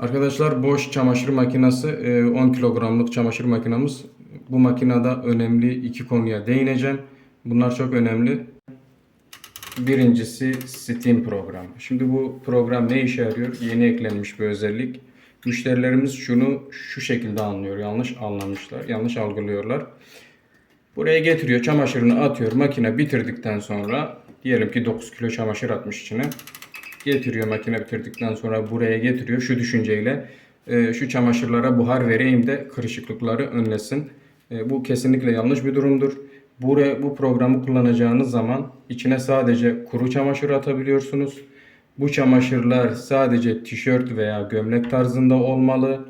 Arkadaşlar boş çamaşır makinesi e, 10 kilogramlık çamaşır makinamız. Bu makinede önemli iki konuya değineceğim. Bunlar çok önemli. Birincisi Steam programı. Şimdi bu program ne işe yarıyor? Yeni eklenmiş bir özellik. Müşterilerimiz şunu şu şekilde anlıyor. Yanlış anlamışlar. Yanlış algılıyorlar. Buraya getiriyor, çamaşırını atıyor. Makine bitirdikten sonra diyelim ki 9 kilo çamaşır atmış içine. Getiriyor makine bitirdikten sonra buraya getiriyor şu düşünceyle e, şu çamaşırlara buhar vereyim de kırışıklıkları önlesin. E, bu kesinlikle yanlış bir durumdur. Buraya, bu programı kullanacağınız zaman içine sadece kuru çamaşır atabiliyorsunuz. Bu çamaşırlar sadece tişört veya gömlek tarzında olmalı.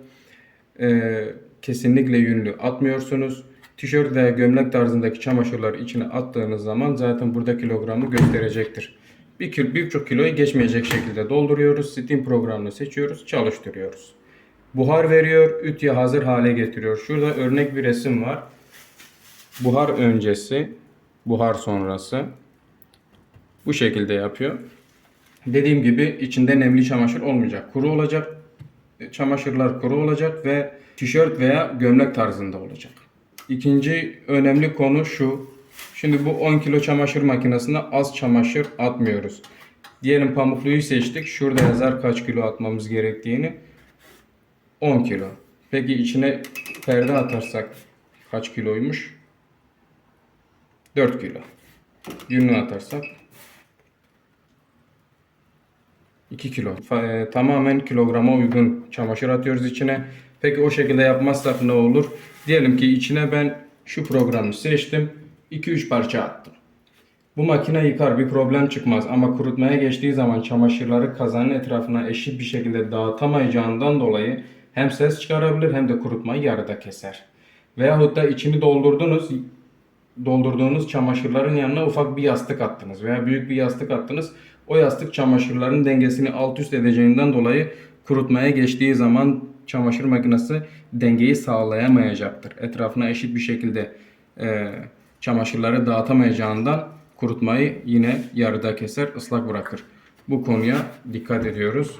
Ee, kesinlikle yünlü atmıyorsunuz. Tişört veya gömlek tarzındaki çamaşırları içine attığınız zaman zaten burada kilogramı gösterecektir. Bir kil, bir buçuk kiloyu geçmeyecek şekilde dolduruyoruz. Steam programını seçiyoruz, çalıştırıyoruz. Buhar veriyor, ütüye hazır hale getiriyor. Şurada örnek bir resim var. Buhar öncesi, buhar sonrası. Bu şekilde yapıyor. Dediğim gibi içinde nemli çamaşır olmayacak. Kuru olacak. E, Çamaşırlar kuru olacak ve tişört veya gömlek tarzında olacak. İkinci önemli konu şu. Şimdi bu 10 kilo çamaşır makinesinde az çamaşır atmıyoruz. Diyelim pamukluyu seçtik. Şurada yazar kaç kilo atmamız gerektiğini. 10 kilo. Peki içine perde atarsak kaç kiloymuş? 4 kilo. Yünlü atarsak 2 kilo. E, tamamen kilograma uygun çamaşır atıyoruz içine. Peki o şekilde yapmazsak ne olur? Diyelim ki içine ben şu programı seçtim. 2-3 parça attım. Bu makine yıkar bir problem çıkmaz ama kurutmaya geçtiği zaman çamaşırları kazanın etrafına eşit bir şekilde dağıtamayacağından dolayı hem ses çıkarabilir hem de kurutmayı yarıda keser. Veyahut da içini doldurdunuz doldurduğunuz çamaşırların yanına ufak bir yastık attınız veya büyük bir yastık attınız. O yastık çamaşırların dengesini alt üst edeceğinden dolayı kurutmaya geçtiği zaman çamaşır makinesi dengeyi sağlayamayacaktır. Etrafına eşit bir şekilde e, çamaşırları dağıtamayacağından kurutmayı yine yarıda keser, ıslak bırakır. Bu konuya dikkat ediyoruz.